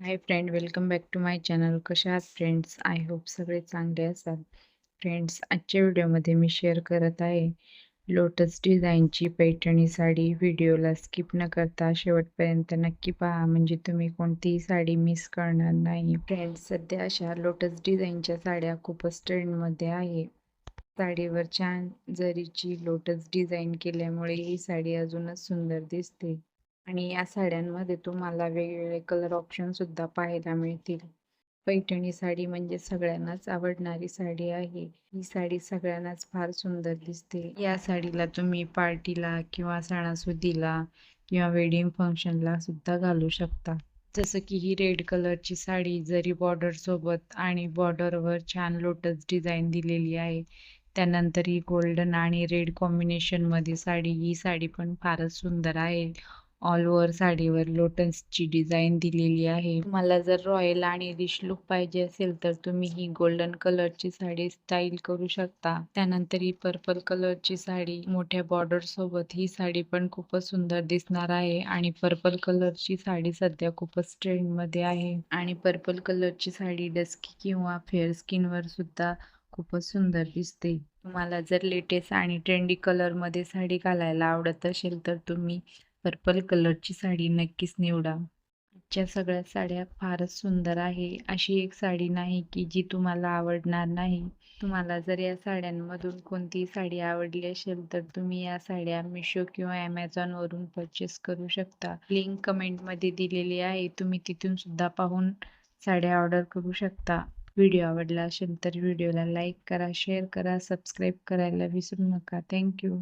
Hi friend welcome back to my channel कशा आहात friends I hope सगळे चांगले असाल. फ्रेंड्स आजच्या व्हिडिओमध्ये मी शेअर करत आहे लोटस डिझाईनची पैठणी साडी. व्हिडिओला स्किप न करता शेवटपर्यंत नक्की पहा. म्हणजे तुम्ही कोणतीही साडी मिस करणार नाही. फ्रेंड्स सध्या अशा लोटस डिझाईनच्या साड्या खूपच ट्रेंडमध्ये आहे. साडीवर छान जरीची लोटस डिझाईन केल्यामुळे ही साडी अजूनच सुंदर दिसते. आणि या साड्यांमध्ये तुम्हाला वेगवेगळे कलर ऑप्शन सुद्धा पाहायला मिळतील. पैठणी साडी म्हणजे सगळ्यांनाच आवडणारी साडी आहे. ही साडी सगळ्यांनाच फार सुंदर दिसते. या साडीला तुम्ही पार्टीला किंवा सणासुदीला किंवा वेडिंग फंक्शनला सुद्धा घालू शकता. जसं की ही रेड कलरची साडी जरी बॉर्डर सोबत आणि बॉर्डरवर छान लोटस डिझाईन दिलेली आहे त्यानंतर ही गोल्डन आणि रेड कॉम्बिनेशनमध्ये साडी ही साडी पण फारच सुंदर आहे. ऑल ओव्हर साडीवर लोटन्सची डिझाईन दिलेली आहे. तुम्हाला जर रॉयल आणि रिश लुक पाहिजे असेल तर तुम्ही ही गोल्डन कलरची साडी स्टाईल करू शकता. त्यानंतर ही पर्पल कलरची साडी मोठ्या बॉर्डर सोबत ही साडी पण खूपच सुंदर दिसणार आहे. आणि पर्पल कलरची साडी सध्या खूपच ट्रेंडमध्ये आहे. आणि पर्पल कलरची साडी डस्की किंवा फेअर स्किनवर सुद्धा खूपच सुंदर दिसते. तुम्हाला जर लेटेस्ट आणि ट्रेंडी कलरमध्ये साडी घालायला आवडत असेल तर तुम्ही पर्पल कलरची साडी नक्कीच निवडा. आजच्या सगळ्या साड्या फारच सुंदर आहे. अशी एक साडी नाही की जी तुम्हाला आवडणार नाही. तुम्हाला जर या साड्यांमधून कोणतीही साडी आवडली असेल तर तुम्ही या साड्या मिशो किंवा ॲमेझॉनवरून परचेस करू शकता. लिंक कमेंटमध्ये दिलेली आहे. तुम्ही तिथून सुद्धा पाहून साड्या ऑर्डर करू शकता. व्हिडिओ आवडला असेल तर व्हिडिओला लाईक करा शेअर करा सबस्क्राईब करायला विसरू नका. थँक्यू